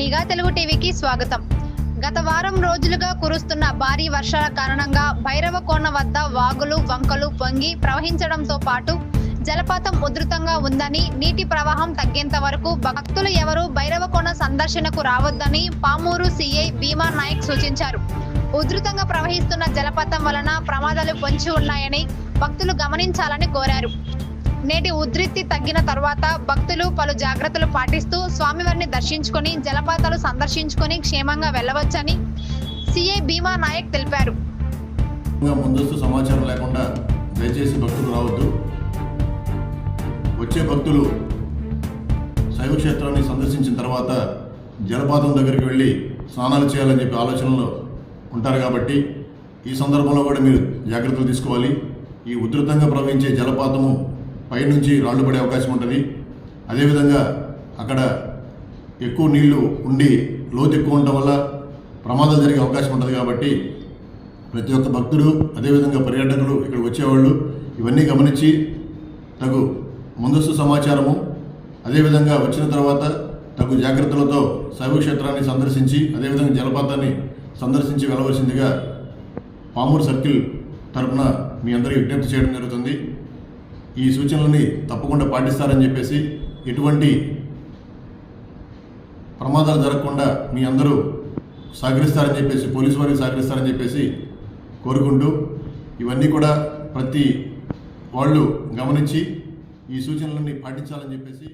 నిఘా తెలుగు టీవీకి స్వాగతం. గత వారం రోజులుగా కురుస్తున్న భారీ వర్షాల కారణంగా భైరవకోన వద్ద వాగులు వంకలు పొంగి ప్రవహించడంతో పాటు జలపాతం ఉధృతంగా ఉందని నీటి ప్రవాహం తగ్గేంత వరకు భక్తులు ఎవరూ భైరవకోన సందర్శనకు రావద్దని పామూరు సిఐ భీమా నాయక్ సూచించారు. ఉధృతంగా ప్రవహిస్తున్న జలపాతం వలన ప్రమాదాలు పొంచి ఉన్నాయని భక్తులు గమనించాలని కోరారు. నేటి ఉధృతి తగ్గిన తర్వాత భక్తులు పలు జాగ్రత్తలు పాటిస్తూ స్వామివారిని దర్శించుకొని జలపాతాలు సందర్శించుకొని క్షేమంగా వెళ్ళవచ్చని సిఐ భీమా నాయక్ తెలిపారు. ఇంకా ముందస్తు సమాచారం లేకుండా దయచేసి భక్తులు రావద్దు. వచ్చే భక్తులు శైవక్షేత్రాన్ని సందర్శించిన తర్వాత జలపాతం దగ్గరికి వెళ్ళి స్నానాలు చేయాలని చెప్పి ఆలోచనలో ఉంటారు కాబట్టి ఈ సందర్భంలో కూడా మీరు జాగ్రత్తలు తీసుకోవాలి. ఈ ఉధృతంగా ప్రవహించే జలపాతము పైనుంచి రాళ్ళు పడే అవకాశం ఉంటుంది. అదేవిధంగా అక్కడ ఎక్కువ నీళ్ళు ఉండి లోతు ఎక్కువ ఉండటం వల్ల ప్రమాదాలు జరిగే అవకాశం ఉంటుంది కాబట్టి ప్రతి ఒక్క భక్తుడు అదేవిధంగా పర్యాటకులు ఇక్కడికి వచ్చేవాళ్ళు ఇవన్నీ గమనించి తగు ముందస్తు సమాచారము అదేవిధంగా వచ్చిన తర్వాత తగు జాగ్రత్తలతో శైవ క్షేత్రాన్ని సందర్శించి అదేవిధంగా జలపాతాన్ని సందర్శించి వెళ్ళవలసిందిగా పామూరు సర్కిల్ తరపున మీ అందరికీ విజ్ఞప్తి చేయడం జరుగుతుంది. ఈ సూచనలని తప్పకుండా పాటిస్తారని చెప్పేసి ఎటువంటి ప్రమాదాలు జరగకుండా మీ అందరూ సహకరిస్తారని చెప్పేసి పోలీసు వారికి సహకరిస్తారని చెప్పేసి కోరుకుంటూ ఇవన్నీ కూడా ప్రతి వాళ్ళు గమనించి ఈ సూచనలన్నీ పాటించాలని చెప్పేసి